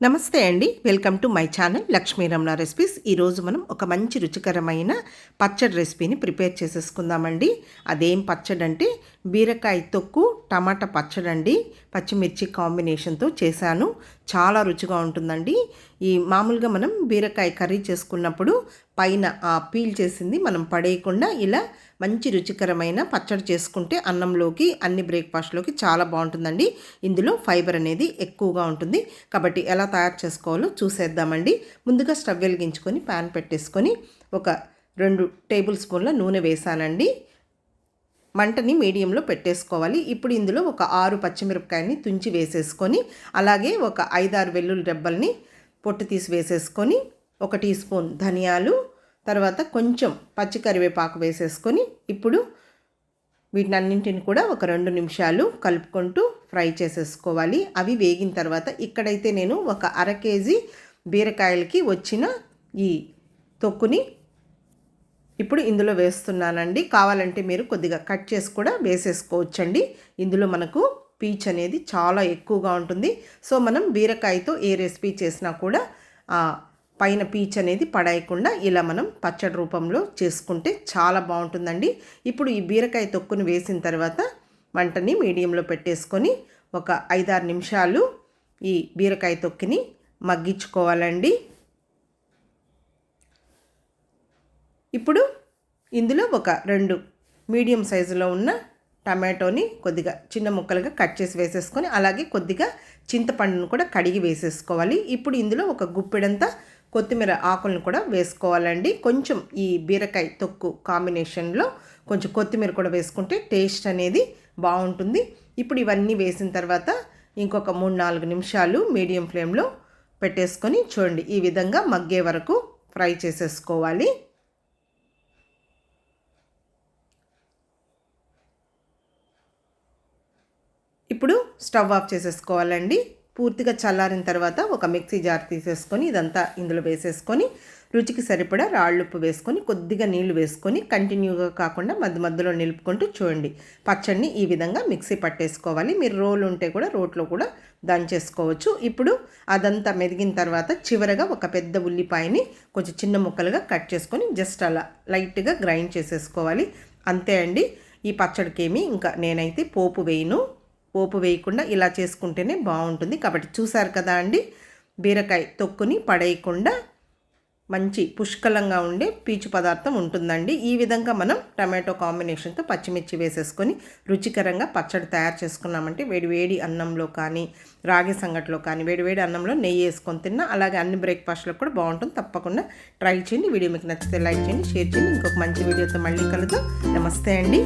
నమస్తే అండి. Welcome to my channel Lakshmi Ramana recipes. ఈరోజు మనం ఒక మంచి రుచికరమైన పచ్చడి రెసిపీని ప్రిపేర్ చేసేసుకుందామండి. అదేం పచ్చడి అంటే బీరకాయ తొక్కు టమాటా పచ్చడండి పచ్చిమిర్చి కాంబినేషన్తో చేశాను. చాలా రుచిగా ఉంటుందండి. ఈ మామూలుగా మనం బీరకాయ కర్రీ చేసుకున్నప్పుడు పైన ఆ పీల్ చేసింది మనం పడేయకుండా ఇలా మంచి రుచికరమైన పచ్చడి చేసుకుంటే అన్నంలోకి అన్ని బ్రేక్ఫాస్ట్లోకి చాలా బాగుంటుందండి. ఇందులో ఫైబర్ అనేది ఎక్కువగా ఉంటుంది. కాబట్టి ఎలా తయారు చేసుకోవాలో చూసేద్దామండి. ముందుగా స్టవ్ వెలిగించుకొని ప్యాన్ పెట్టేసుకొని ఒక రెండు టేబుల్ స్పూన్ల నూనె వేసానండి. మంటని మీడియంలో పెట్టేసుకోవాలి. ఇప్పుడు ఇందులో ఒక ఆరు పచ్చిమిరపకాయని తుంచి వేసేసుకొని అలాగే ఒక ఐదారు వెల్లుల్లి రెబ్బల్ని పొట్టు తీసి వేసేసుకొని ఒక టీ స్పూన్ ధనియాలు తర్వాత కొంచెం పచ్చి కరివేపాకు వేసేసుకొని ఇప్పుడు వీటినన్నింటిని కూడా ఒక రెండు నిమిషాలు కలుపుకుంటూ ఫ్రై చేసేసుకోవాలి. అవి వేగిన తర్వాత ఇక్కడైతే నేను ఒక అర కేజీ బీరకాయలకి వచ్చిన ఈ తొక్కుని ఇప్పుడు ఇందులో వేస్తున్నానండి. కావాలంటే మీరు కొద్దిగా కట్ చేసి కూడా వేసేసుకోవచ్చండి. ఇందులో మనకు పీచ్ అనేది చాలా ఎక్కువగా ఉంటుంది. సో మనం బీరకాయతో ఏ రెసిపీ చేసినా కూడా పైన పీచ్ అనేది పడేయకుండా ఇలా మనం పచ్చడి రూపంలో చేసుకుంటే చాలా బాగుంటుందండి. ఇప్పుడు ఈ బీరకాయ తొక్కును వేసిన తర్వాత వంటని మీడియంలో పెట్టేసుకొని ఒక ఐదారు నిమిషాలు ఈ బీరకాయ తొక్కిని మగ్గించుకోవాలండి. ఇప్పుడు ఇందులో ఒక రెండు మీడియం సైజులో ఉన్న టమాటోని కొద్దిగా చిన్న ముక్కలుగా కట్ చేసి వేసేసుకొని అలాగే కొద్దిగా చింతపండును కూడా కడిగి వేసేసుకోవాలి. ఇప్పుడు ఇందులో ఒక గుప్పెడంతా కొత్తిమీర ఆకులను కూడా వేసుకోవాలండి. కొంచెం ఈ బీరకాయ తొక్కు కాంబినేషన్లో కొంచెం కొత్తిమీర కూడా వేసుకుంటే టేస్ట్ అనేది బాగుంటుంది. ఇప్పుడు ఇవన్నీ వేసిన తర్వాత ఇంకొక మూడు నాలుగు నిమిషాలు మీడియం ఫ్లేమ్లో పెట్టేసుకొని చూడండి ఈ విధంగా మగ్గే వరకు ఫ్రై చేసేసుకోవాలి. ఇప్పుడు స్టవ్ ఆఫ్ చేసేసుకోవాలండి. పూర్తిగా చల్లారిన తర్వాత ఒక మిక్సీ జార్ తీసేసుకొని ఇదంతా ఇందులో వేసేసుకొని రుచికి సరిపడా రాళ్ళుప్పు వేసుకొని కొద్దిగా నీళ్ళు వేసుకొని కంటిన్యూగా కాకుండా మధ్య మధ్యలో నిలుపుకుంటూ చూడండి. పచ్చడిని ఈ విధంగా మిక్సీ పట్టేసుకోవాలి. మీరు రోలు ఉంటే కూడా రోట్లో కూడా దంచేసుకోవచ్చు. ఇప్పుడు అదంతా మెదిగిన తర్వాత చివరగా ఒక పెద్ద ఉల్లిపాయని కొంచెం చిన్న ముక్కలుగా కట్ చేసుకొని జస్ట్ అలా లైట్గా గ్రైండ్ చేసేసుకోవాలి. అంతే అండి. ఈ పచ్చడికి ఏమి ఇంకా నేనైతే పోపు వేయను. పోపు వేయకుండా ఇలా చేసుకుంటేనే బాగుంటుంది. కాబట్టి చూసారు కదా అండి బీరకాయ తొక్కుని పడేయకుండా మంచి పుష్కలంగా ఉండే పీచు పదార్థం ఉంటుందండి. ఈ విధంగా మనం టమాటో కాంబినేషన్తో పచ్చిమిర్చి వేసేసుకొని రుచికరంగా పచ్చడి తయారు చేసుకున్నామంటే వేడివేడి అన్నంలో కానీ రాగి సంగట్లో కానీ వేడివేడి అన్నంలో నెయ్యి వేసుకొని తిన్నా అలాగే అన్ని బ్రేక్ఫాస్ట్లో కూడా బాగుంటుంది. తప్పకుండా ట్రై చేయండి. వీడియో మీకు నచ్చితే లైక్ చేయండి షేర్ చేయండి. ఇంకొక మంచి వీడియోతో మళ్ళీ కలుద్దాం. నమస్తే అండి.